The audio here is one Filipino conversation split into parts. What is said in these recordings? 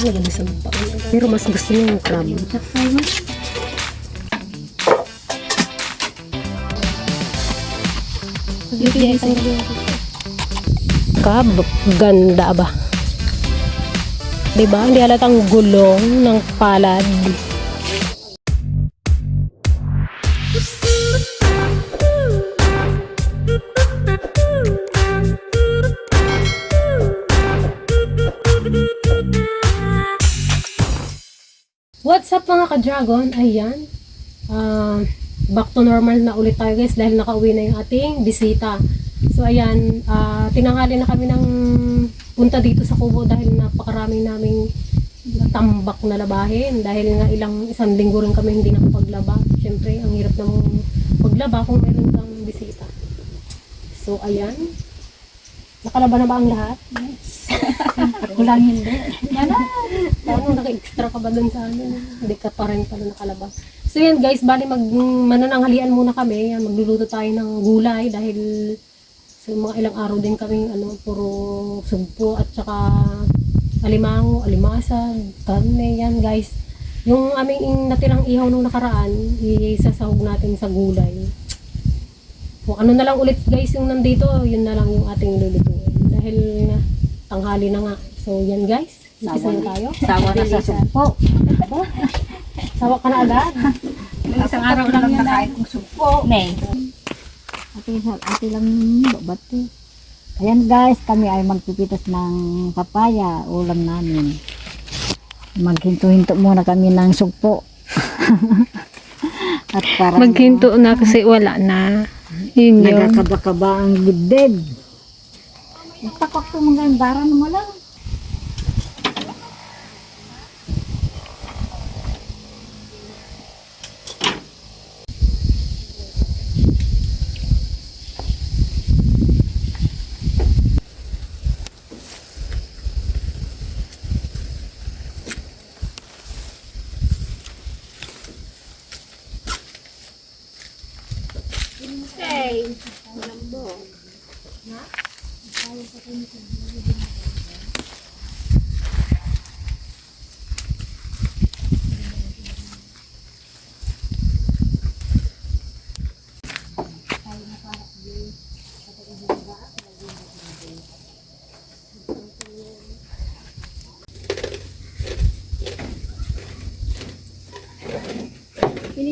Naganda sa pa. Pero mas gusto niya yung crab. Crab, ganda ba? Diba? Hindi halatang gulong ng palad. Mga ka-dragon? Ayan. Ah, back to normal na ulit tayo guys dahil nakauwi na yung ating bisita. So ayan, ah, tinanghali na kami ng punta dito sa Kubo dahil napakaraming naming tambak na labahin dahil nga ilang isang linggo rin kami hindi nakapaglaba. Siyempre, ang hirap namang paglaba kung meron kang bisita. So ayan. Nakalaba na ba ang lahat? Ako lang hindi. Paano naka-extra ka ba dun sa ano? Hindi ka pa rin pala nakalaba. So yan guys, bali mag manananghalian muna kami. Yan, magluluto tayo ng gulay dahil so mga ilang araw din kami ano, puro sugpo at saka alimango, alimasag, karne, yan guys. Yung aming natirang ihaw nung nakaraan, isasahog natin sa gulay. Kung ano na lang ulit guys yung nandito, yun na lang yung ating lulutuin. Dahil na, tanghali na nga. So yan guys, isa na tayo. Sawa na sa sumpo. Sawa ka na agad. Isang araw lang yan. Nakain kong sumpo. May. Ate, ate lang babat eh. Ayan guys, kami ay magpipitas ng papaya, ulam namin. Maghinto-hinto muna kami ng sugpo. At para Maghinto na kasi wala na. Yun yun. nagkakaba-kaba ang dibdib. Nagtapak to mga bara na lang.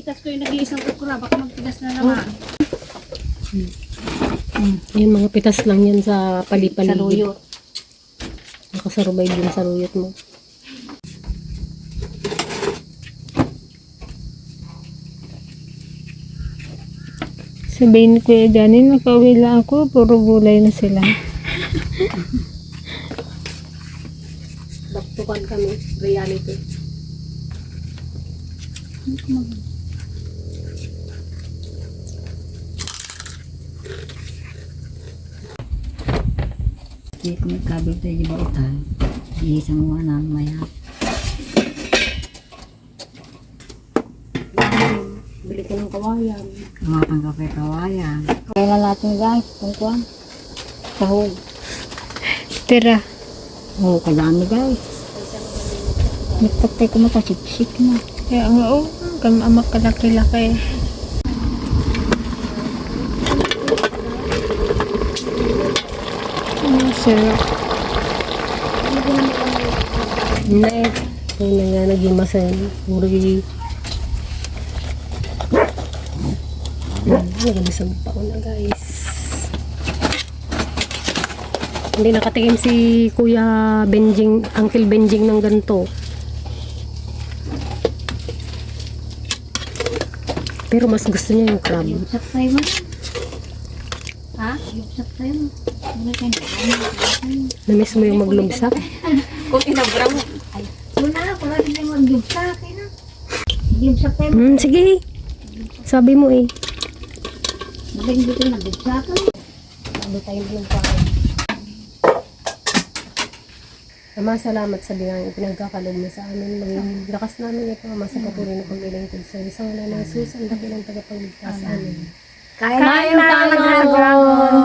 Pinitas ko yung nag-iisang kukura, baka magtigas na naman. Yan mga pitas lang yan sa palipaligid. Sa luyot. Nakasarubay din sa luyot mo. Sabihin ni Kuya Johnny, nakauwi lang ako, puro gulay na sila. Baktukan kami, reality. Hindi ko nagkabil tayo di ba utan. Iisang mo na maya. Bili ko ng kawayan. Mga pang kape kawayan. Kailan natin guys, kung kuwan. Sahog. Tira, Oo, kadami guys. Nagtagtay ko mata, sik na. kaya nga oh, kam amak kalaki-laki. Ano sarap. Net. Kung na nga naging. Puro yung... Nagalisang pa ko na guys. Hindi nakatikim si Kuya Benjing, Uncle Benjing ng ganito. Pero mas gusto niya yung crab. Mo. Ha? Yugsak tayo? Namiss mo yung maglumsak. Kung inabra mo. Ay, wala. Wala din. Kaya na. Yugsak tayo. Hmm, sige. Sabi mo eh. Madaling dito nag-yugsak. Ano tayo paan. Ama, salamat sa binang pinagkakalob mo sa amin. Maging lakas namin ito, Ama, sa patuloy na paglilingkod sa isang wala ng Jesus, ang daki ng tagapagligtas amin. Kain Kain tayo!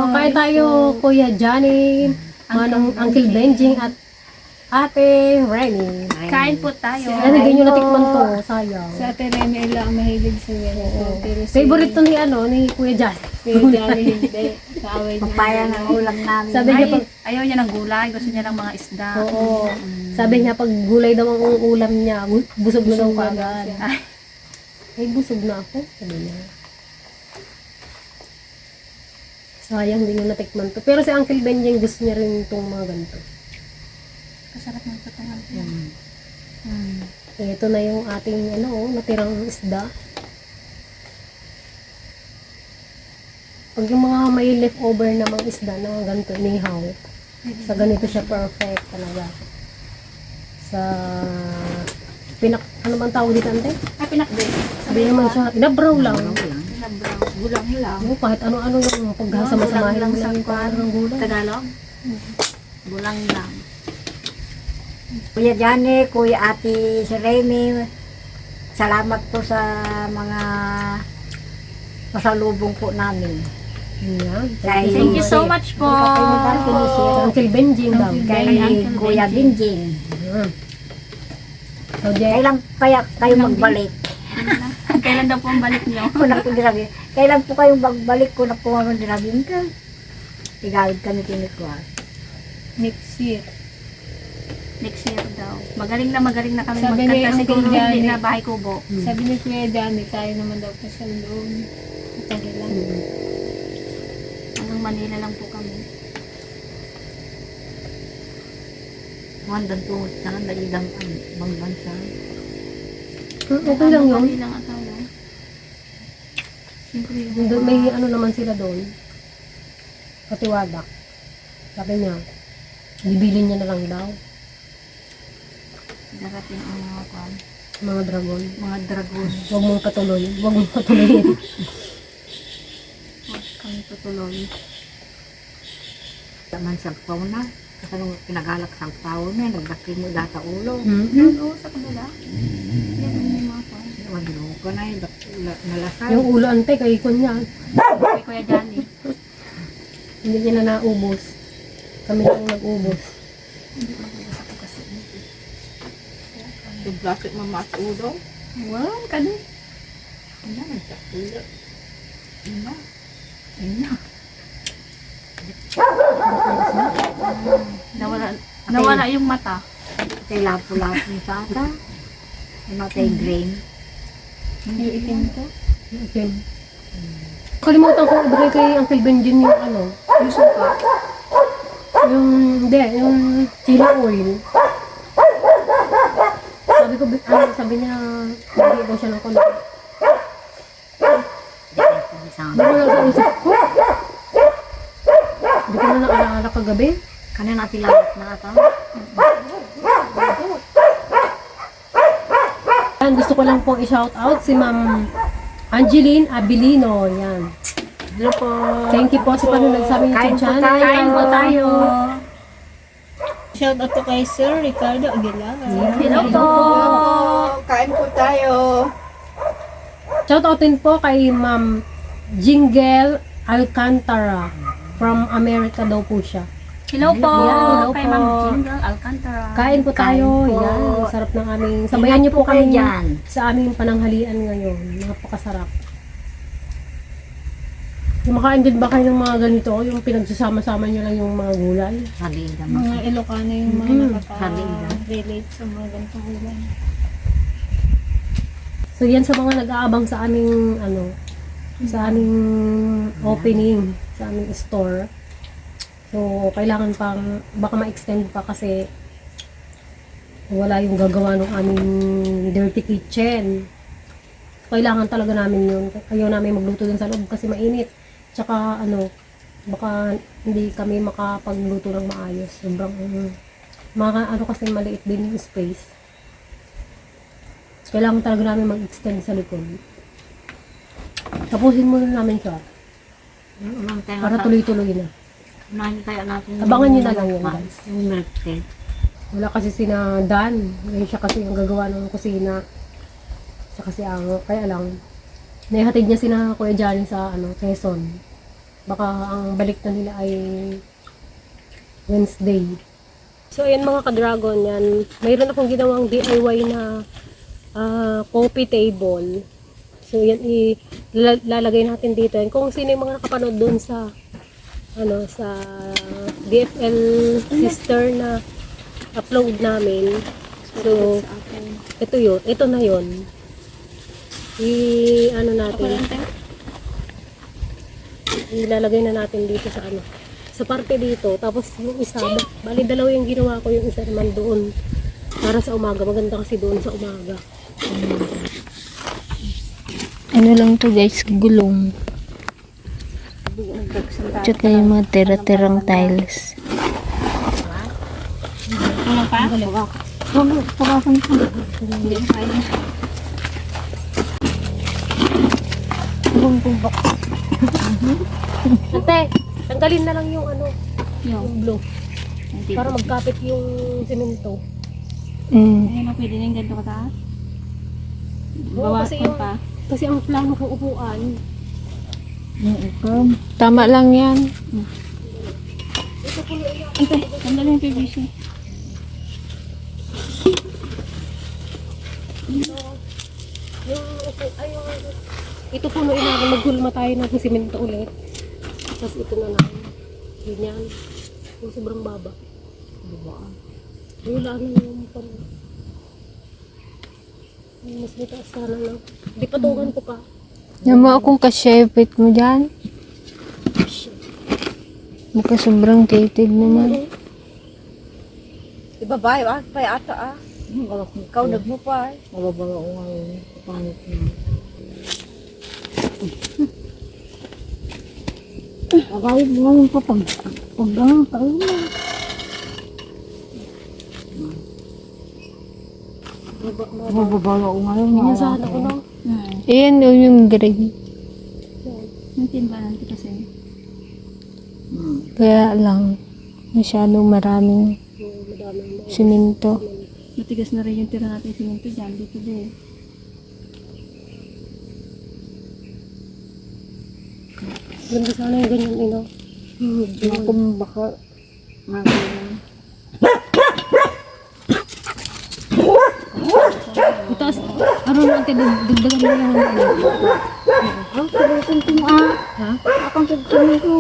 Kain tayo, Kuya Johnny, Manong Uncle Benjing at Ate Remy. Kain po tayo. Yan, hindi nyo natikman to. Sayang. Sa Ate Remy lang ang mahilig sa. Pero si Favorite to ni ano, ni Kuya Jan. Kuya Johnny hindi. Kaaway niya. Papaya ng ulam namin. Sabi Ay, niya pag, ayaw niya ng gulay. Gusto niya ng mga isda. oo. Sabi niya pag gulay daw ang ulam niya, bu- busog na daw Busog na kagad. Ay, busog na ako. Sabi niya. Sayang, hindi nyo natikman to. Pero si Uncle Benjing gusto niya rin itong mga ganito. Kasarap ng katangan. Mm. Hmm. Ito na yung ating ano, oh, natirang isda. Pag yung mga may leftover na mga isda na ganito, nihaw, sa ganito siya perfect talaga. Sa pinak, ano bang tawag dito ante? Ay, pinakbe. Sabi naman siya, inabraw lang. Pinabraw. Gulang lang. Oo, kahit ano-ano yung paghasama-samahin Gulang lang lang sa yung kwan. ng gulay. Tagalog? Gulang lang. Kuya Johnny, Kuya Ate si Remy, salamat po sa mga pasalubong po namin. Yan. Kay- Thank you so much po. Uncle Benjing daw. Kay Kuya Benjing. Kailan kaya kayo magbalik? Kailan daw po ang balik niyo? Kung ako dirabi. Kailan po kayo magbalik ko na po ako dirabi ka? Igawid kami tinikuha. Next year. Next year daw. Magaling na magaling na kami Sabi ni magkanta. Uncle Siguro Johnny. hindi na bahay kubo. Sabi ni Kuya Johnny, tayo naman daw po sa doon. Matagal lang. Hanggang Manila lang po kami. Mandan po sa naidang ang bang bansa. Hmm, okay lang yun. Manila nga tayo. Siyempre yung Doon, may ano naman sila doon. Katiwadak. Sabi niya, bibilin niya na lang daw. darating ang mga kwan. Mga dragon. Mga dragon. Huwag mong patuloy. Huwag mong patuloyin. Huwag kami tutuloy. Taman sa na. Kasi nung pinagalak sa na, nagbaki mo data ulo. hmm Oo, sa kanila. May mga Magino ko na yung nalasay. Yung ulo ante, kay Ikon niya. Kay Kuya Johnny. Hindi niya na naubos. Kami lang nag-ubos. Yung plastic mama sa ulo. Wow, kani. Ano, sa ulo. Ano? Ano? Nawala, nawala yung mata. Kay lapo-lapo yung sa ata. Ano tayo grain. Yung itim ko. Okay. Kalimutan ko ibigay kay Uncle Benjin yung ano, Yung suka. yung, hindi, yung chili oil. Sabi ko, ano, sabi niya, hindi daw siya ng konti. Lang sa isip ko. Hindi ko na naalala kagabi. Kanina tilawat na ata. Yan, gusto ko lang pong i-shout out si Ma'am Angeline Abilino. Yan. Hello po. Thank you po sa panunod sa aming Kain YouTube po channel. tayo. Kain po tayo. Shout out to kay Sir Ricardo Aguilar. Hello po. Kain po tayo. Shout out din po kay Ma'am Jingle Alcantara. From America daw po siya. Hello po. Yan, hello Kay po. Ma'am Jingle Alcantara. Kain po tayo. Kain po. Yan. Sarap ng aming. Sabayan niyo po kami dyan. sa aming pananghalian ngayon. Napakasarap. Kumakain din ba kayo ng mga ganito? Yung pinagsasama-sama niyo lang yung mga gulay? Naman. Mga Ilocano yung mga Mhm. nakaka-relate sa mga ganitong ulan. So yan sa mga nag-aabang sa aming ano sa aming opening sa aming store. So kailangan pang baka ma-extend pa kasi wala yung gagawa ng aming dirty kitchen. Kailangan talaga namin yun. Ayaw namin magluto dun sa loob kasi mainit. Tsaka ano, baka hindi kami makapagluto ng maayos. Sobrang mga ano kasi maliit din yung space. Kailangan talaga namin mag-extend sa likod. Tapusin muna namin siya tayo para tuloy-tuloy na. Unahin kaya natin. Abangan nyo na lang milk guys. Yung milk tea. Wala kasi sina Dan. Ngayon siya kasi ang gagawa ng kusina. Siya kasi ang, kaya lang, naihatid niya sina Kuya Johnny sa ano, Quezon. Baka ang balik na nila ay Wednesday. So, ayan mga ka-dragon yan. Mayroon akong ginawang DIY na ah, coffee table. So, yan ilalagay natin dito. Yan. Kung sino yung mga nakapanood doon sa ano sa DFL sister na upload namin. So, ito yun. Ito na yun. I, ano natin. Ilalagay na natin dito sa ano. Sa parte dito. Tapos yung isa, bali dalawa yung ginawa ko. Yung isa naman doon. Para sa umaga. Maganda kasi doon sa umaga. Ano lang to guys, gulong. Tsaka yung mga tira-tirang tiles. Ano pa? Ba? Ate, tanggalin na lang yung ano, Yung. blue. Para magkapit yung simento. Mm. Ayun o, pwede na yung ganito kataas. Bawasan pa. Kasi ang plano kong upuan, Ikaw. Tama lang yan. Ito, tanggalin yung PVC. ito punuin natin, maghulma tayo ng simento ulit. Tapos ito na lang. Ganyan. Yung sobrang baba. Diba? Wala na yung pan. Mas mataas sana lang. Di patungan ko pa. Yan mo akong kasyepit mo dyan. Mukha sobrang titig naman. Iba ba? Ah, pa ata ah. Ikaw nagmo pa. Nababala ko ngayon. Pangit na. Agawin mo ngayon pa pag pag ganun kayo na. Nababala ko ngayon. Ganyan sana ko no. Hmm. Ayan o yung gray. Yung timbalan ko kasi. Kaya lang, masyadong maraming simento. Matigas na rin yung tira natin siminto dyan. Dito din. Ganda sana yung ganyan, ino. Ako baka magaling. Dagdagan mo lang ang ano. Ang ah. Ha? Akong sabihin ko.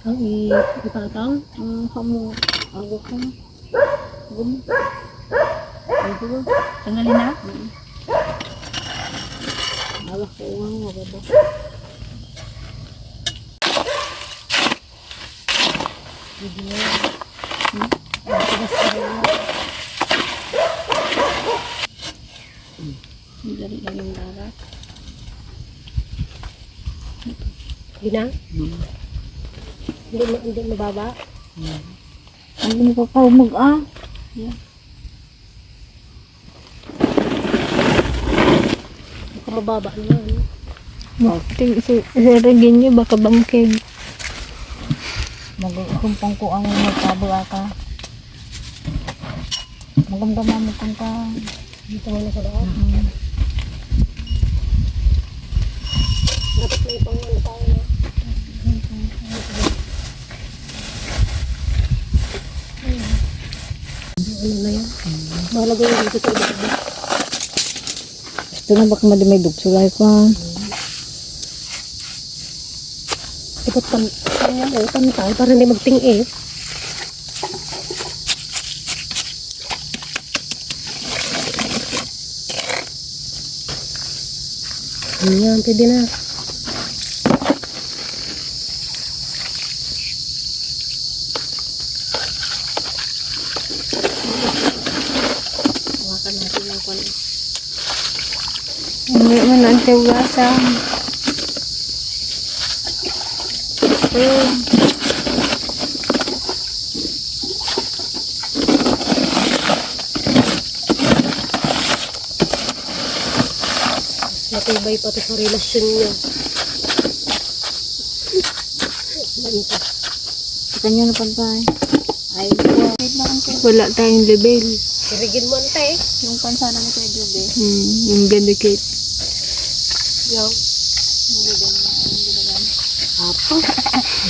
Ang i- itatang? Ang kamo. Ako ka. Gum. Tanggalin na? Ala ko nga nga ba. Dali lang yung darat. Hindi na? Hindi, ma- hindi mababa? Hindi mo pa mag ah. Baka mababa naman. Ting, si, sirigin nyo, baka bangkig. Magkumpang ko ang magkabula ka. Magandang mo kung ka. Dito muna sa loob. Dapat may tayo na. Ano na yan? Mahalaga yung dito sa iba-iba. Ito na baka madamay dugsulay ko ah. Dapat pan, kaya o, pantay para hindi magting eh. Ayan, pwede na. Hawakan natin yung kwan. Hindi mo na tiwasan. Ayun. Matibay pa to sa relasyon niya. Ganito. Sa kanya na pantay. Ay, Wala tayong level. Irigin mo ante eh. Yung pansana ni Kuya Jube. Hmm, yung gadikit. Yaw. Hindi din. Hindi na Hap.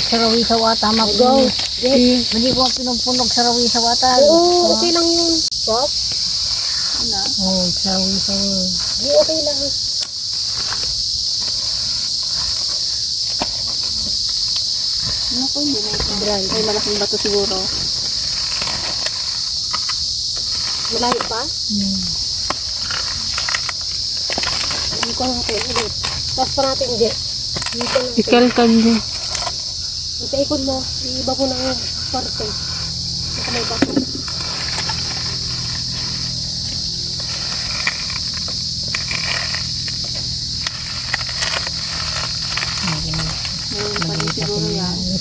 Sarawi sa wata, mag Go. Yes. Hindi ko pinupunog sarawi sa wata. Oo, okay lang yun. Wow. Oh, sarawi sa Di okay lang. Naku, hindi na ito. Ay, malaking bato siguro. Malayo pa? Hindi ko natin ulit. Tapos pa natin, lang. Ikalkag din. Ika-ikon mo. Iiba na ang parte. Saka may bato. Pa.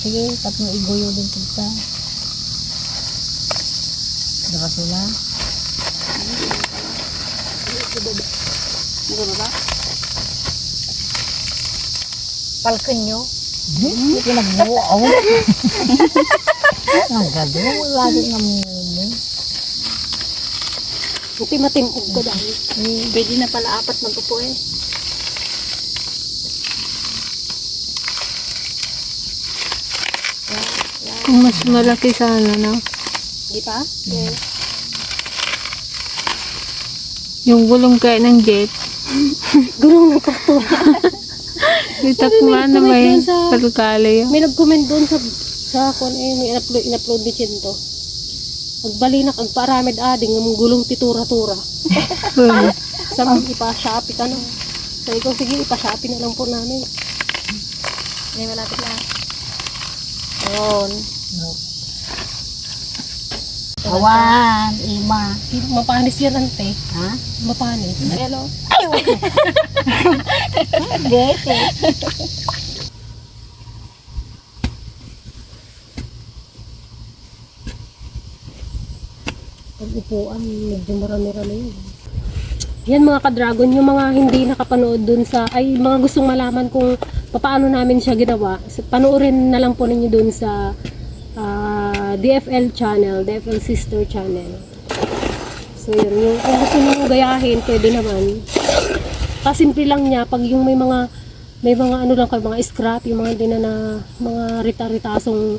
Sige, tatlong iguyo din kita. Diba sila? Siguro ba? Palkan nyo? Hindi ko nagbuo. Ang gado, lagi nga mo. Hindi matimpog ko dahil. Pwede na pala apat magpupo eh. Kung mas malaki sana, no? Di ba? Yes. Yung gulong kaya ng jet. Gulong ng karton. Itakma na may sa-. May nag-comment doon sa sa kung eh, may in-upload, in-upload ni Chinto. Magbalinak, ang paramid ading, ang gulong titura-tura. Hmm. Sabi, ipa-shopee ka na. Sabi ko, sige, ipa-shopee na lang po namin. May malapit na. Ayun. Awan, ima. Mapanis yan, ante. Ha? Mapanis. Hello. Gete. Pag upuan, medyo marami-rami yun. Yan mga ka-dragon, yung mga hindi nakapanood dun sa, ay mga gustong malaman kung paano namin siya ginawa, panoorin na lang po ninyo dun sa DFL channel, DFL sister channel. So yun, yung kung gusto nyo gayahin, pwede naman. Kasimple lang niya, pag yung may mga, may mga ano lang kayo, mga scrap, yung mga hindi na, na mga rita-ritasong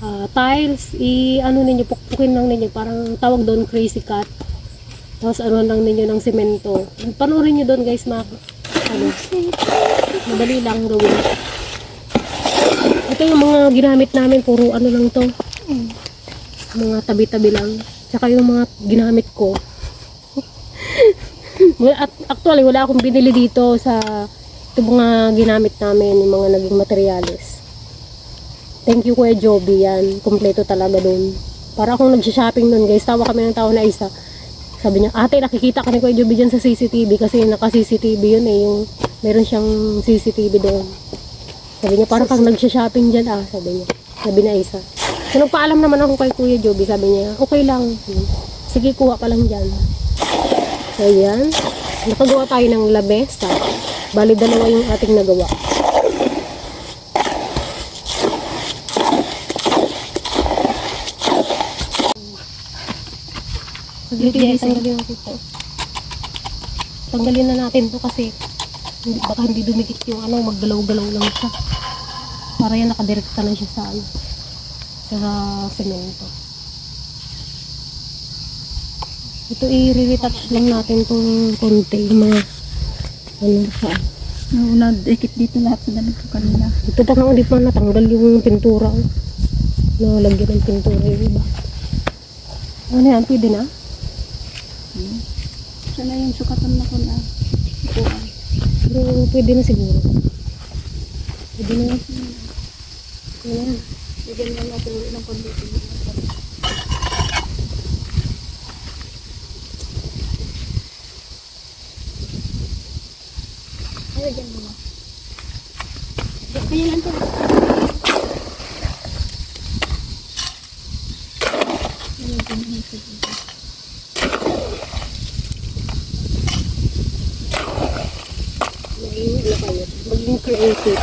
ah, tiles, i ano ninyo, pukpukin lang ninyo, parang tawag doon crazy cut. Tapos ano lang ninyo ng semento. Panoorin nyo doon guys, mga ano, madali lang gawin. Ito yung mga ginamit namin, puro ano lang to. Mga tabi-tabi lang. Tsaka yung mga ginamit ko. At actually, wala akong binili dito sa ito mga ginamit namin, yung mga naging materials. Thank you Kuya Joby yan. Kompleto talaga dun. Para akong nagsha-shopping nun guys. Tawa kami ng tao na isa. Sabi niya, ate nakikita ka ni Kuya Joby dyan sa CCTV kasi naka-CCTV yun eh. Yung meron siyang CCTV doon. Sabi niya, parang kang nagsha-shopping dyan ah. Sabi niya. Sabi na isa. So nagpaalam naman ako kay Kuya Joby. Sabi niya, okay lang. Sige, kuha ka lang dyan. So yan. Nakagawa tayo ng labesa. Bali dalawa yung ating nagawa. Sige, sige, tanggalin natin to. Tanggalin na natin to kasi hindi, baka hindi dumikit yung ano, maggalaw-galaw lang siya. Para yan nakadirekta na siya sa ano, sa semento. Ito i-retouch lang natin tong konti, yung mga ano sa Nauna, dikit dito lahat sa damit ko kanina. ito pa nga hindi pa natanggal yung pintura. oh. Nalagyan ng pintura yung iba. Ano yan? Pwede na? Siya na yung sukatan na ko na. Upuan. Pero pwede na siguro. Pwede na. Pwede na. Bigyan lang natin ulit ng konti. Ay, dyan mo na. Kaya lang to. maging ano kayo, maging creative.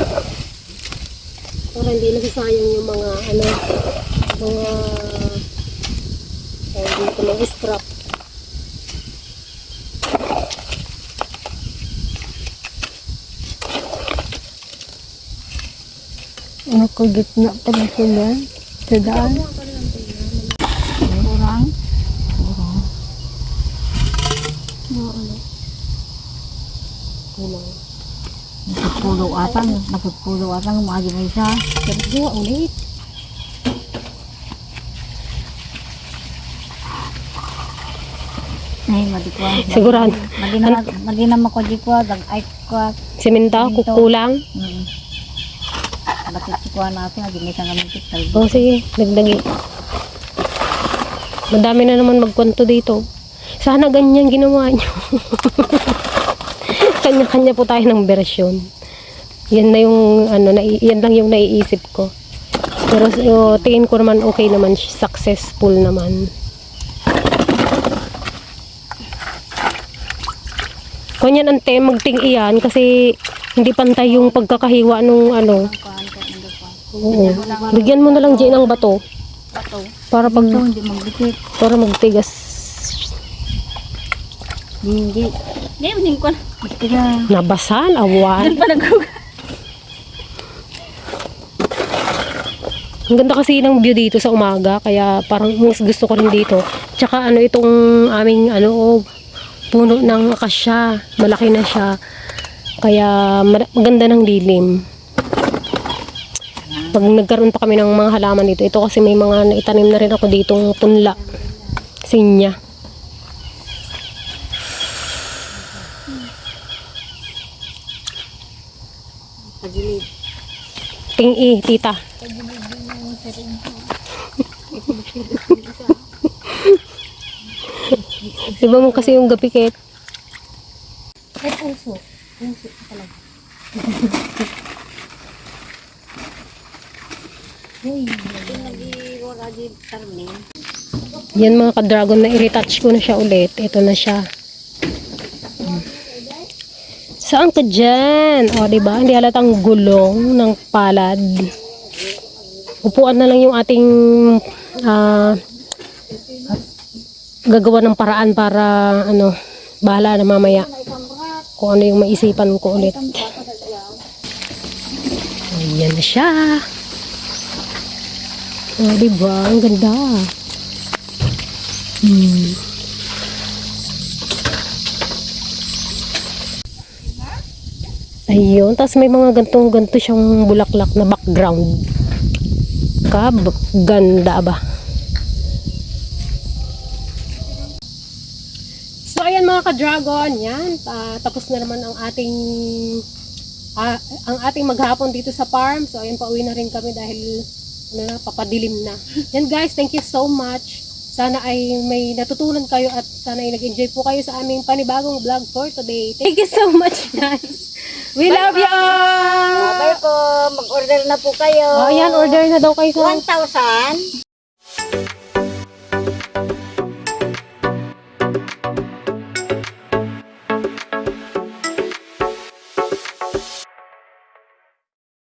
Para hindi nasasayang yung mga ano, mga tawag dito, mga scrap. Ako gitna pala sila. Sa daan. Kurang. Kulang. Nagpulo atang. Nagpulo atang. Mga may isa. Pero ulit. Madikwa. Sigurado. Magina, magina ko dikwa. Dag ay kwa. Siminta, kukulang. Hmm. Bakit kwa natin. Agi may isang kami tiktal. O sige, dagdagi. Madami na naman magkwento dito. Sana ganyan ginawa nyo. Kanya-kanya po tayo ng bersyon. Yan na yung ano, na, yan lang yung naiisip ko. Pero o, tingin ko naman okay naman, successful naman. Kanyan ante, magting iyan kasi hindi pantay yung pagkakahiwa nung ano. Oo. Bigyan mo na lang Jay ng bato. Bato. Para pag Ito, hindi magdikit. para magtigas. Hindi. Ngayon, hindi ko na. Nabasan, awan. Pa naghugas. Ang ganda kasi ng view dito sa umaga, kaya parang mas gusto ko rin dito. Tsaka ano itong aming ano, oh, puno ng akasya. Malaki na siya. Kaya ma- maganda ng dilim. Pag nagkaroon pa kami ng mga halaman dito, ito kasi may mga naitanim na rin ako ditong punla. Sinya. Ting-i, tita. Iba mo kasi yung gapikit. Ay, puso. Puso talaga. Yan mga ka-dragon na i-retouch ko na siya ulit. Ito na siya. Saan ka dyan? O, diba? Hindi halatang gulong ng palad. Upuan na lang yung ating ah, gagawa ng paraan para ano, bahala na mamaya kung ano yung maisipan ko ulit. Ayan na siya. O, diba? Ang ganda. Hmm. Ayun. Tapos may mga gantong ganto siyang bulaklak na background. Kab, ganda ba? So ayan mga ka-dragon, yan. Ah, tapos na naman ang ating ah, ang ating maghapon dito sa farm. So ayan pauwi na rin kami dahil ano na, papadilim na. Yan guys, thank you so much. Sana ay may natutunan kayo at sana ay nag-enjoy po kayo sa aming panibagong vlog for today. Thank you so much guys. We love you all! Bye po. Mag-order na po kayo. Oh, yan, order na daw kayo sa 1,000.